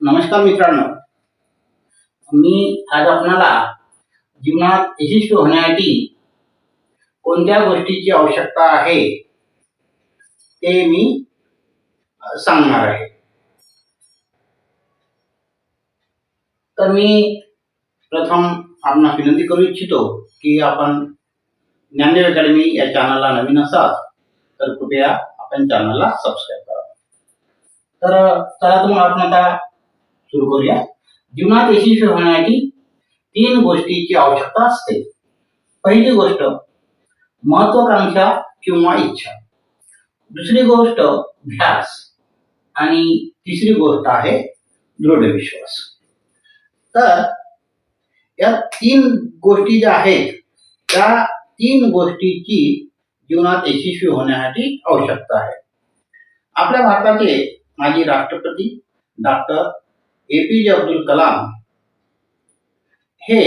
नमस्कार मित्रांनो. मी आज आपणाला जीवनात यशस्वी होण्यासाठी कोणत्या गोष्टीची आवश्यकता आहे ते मी सांगणार आहे. तर मी प्रथम आपण विनंती करू इच्छितो की आपण ज्ञानदेव अकॅडमी या चॅनलला नवीन असाल तर कृपया आपण चॅनलला सबस्क्राईब करा. तर चला तर मग आपण आता सुरू करूया. जीवनात यशस्वी होण्यासाठी तीन गोष्टीची आवश्यकता असते. पहिली गोष्ट महत्वाकांक्षा किंवा इच्छा. दुसरी गोष्ट ध्यास. आणि तिसरी गोष्ट आहे दृढ विश्वास तर या तीन गोष्टी ज्या आहेत त्या तीन गोष्टीची जीवनात यशस्वी होण्यासाठी आवश्यकता आहे. आपल्या भारताचे माजी राष्ट्रपती डॉक्टर एपीजे अब्दुल कलाम हे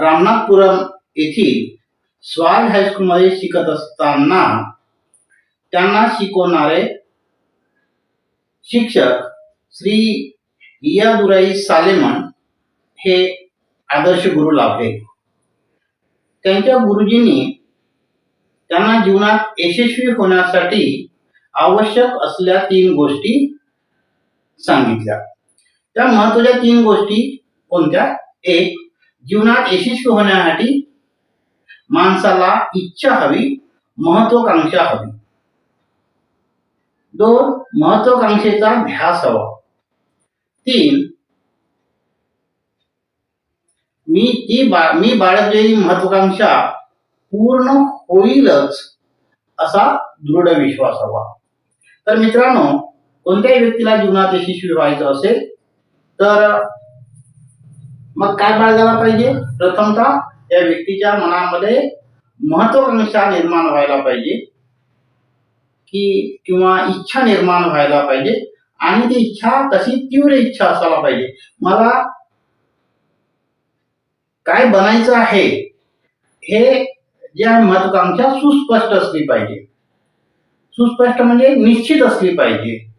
रामनाथपुरम येथील स्वाल हायस्कूलमध्ये शिकत असताना त्यांना शिकवणारे शिक्षक श्री इयादुराई सालेमन हे आदर्श गुरु लाभले. त्यांच्या गुरुजींनी त्यांना जीवनात यशस्वी होण्यासाठी आवश्यक असल्या तीन गोष्टी सांगितल्या. त्या महत्त्वाच्या तीन गोष्टी कोणत्या? एक जीवनात यशस्वी होण्यासाठी माणसाला इच्छा हवी महत्वाकांक्षा हवी. दोन महत्वाकांक्षेचा ध्यास हवा. तीन मी ती बा मी बाळगलेली महत्वाकांक्षा पूर्ण होईलच असा दृढ विश्वास हवा. तर मित्रांनो कोणत्याही व्यक्तीला जीवनात यशस्वी व्हायचं असेल तर मग काय बाळगायला पाहिजे? प्रथमतः त्या व्यक्तीच्या मनामध्ये महत्वाकांक्षा निर्माण व्हायला पाहिजे की किंवा इच्छा निर्माण व्हायला पाहिजे आणि ती इच्छा तशी तीव्र इच्छा असायला पाहिजे. मला काय बनायचं आहे हे जे आहे महत्वाकांक्षा सुस्पष्ट असली पाहिजे. सुस्पष्ट म्हणजे निश्चित असली पाहिजे.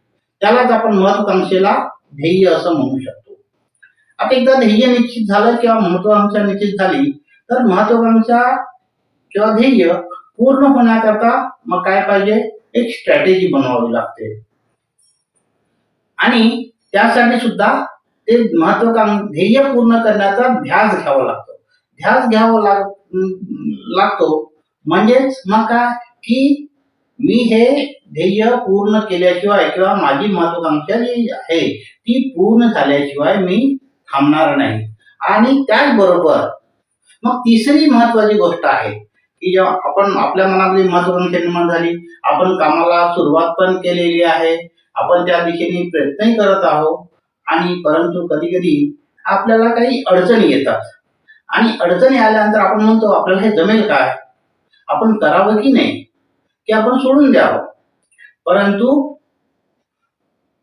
त्यालाच आपण महत्वाकांक्षेला ध्येय असं म्हणू शकतो. आता एकदा ध्येय निश्चित झालं किंवा महत्वाकांक्षा निश्चित झाली तर महत्वाकांक्षा किंवा ध्येय पूर्ण होण्याकरता मग काय पाहिजे? एक स्ट्रॅटेजी बनवावी लागते. आणि त्यासाठी सुद्धा ते महत्वाकांक्षा ध्येय पूर्ण करण्याचा ध्यास घ्यावा लागतो. ध्यास घ्यावा लाग लागतो. म्हणजेच मग काय? की मी हे ध्येय पूर्ण केल्याशिवाय किंवा माझी महत्वाकांक्षा जी आहे ती पूर्ण झाल्याशिवाय मी थांबणार नाही. आणि त्याचबरोबर मग तिसरी महत्वाची गोष्ट आहे की जेव्हा आपण आपल्या मनातली महत्वाकांक्षा निर्माण झाली आपण कामाला सुरुवात पण केलेली आहे आपण त्या दिशेने प्रयत्नही करत आहोत आणि परंतु कधी कधी आपल्याला काही अडचणी येतात. आणि अडचणी आल्यानंतर आपण म्हणतो आपल्याला हे जमेल काय? आपण करावं की नाही? की आपण सोडून द्यावं. परंतु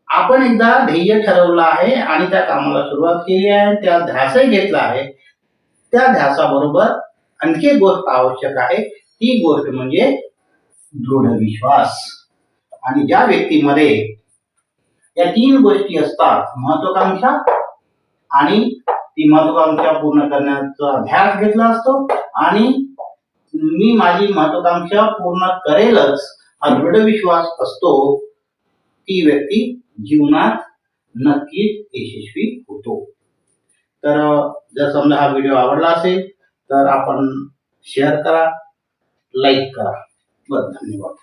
आपण एकदा ध्येय ठरवलं आहे आणि त्या कामाला सुरुवात केली आहे त्या ध्यासही घेतला आहे त्या ध्यासाबरोबर आणखी एक गोष्ट आवश्यक आहे. ती गोष्ट म्हणजे दृढ विश्वास. आणि ज्या व्यक्तीमध्ये या तीन गोष्टी असतात महत्वाकांक्षा आणि ती महत्वाकांक्षा पूर्ण करण्याचा ध्यास घेतला असतो आणि मी माझी महत्वाकांक्षा पूर्ण करेलच हा दृढ विश्वास असतो. ती व्यक्ती जीवनात नक्कीच यशस्वी होतो. तर जर समजा हा व्हिडिओ आवडला असेल तर आपण शेअर करा लाईक करा. बरं धन्यवाद.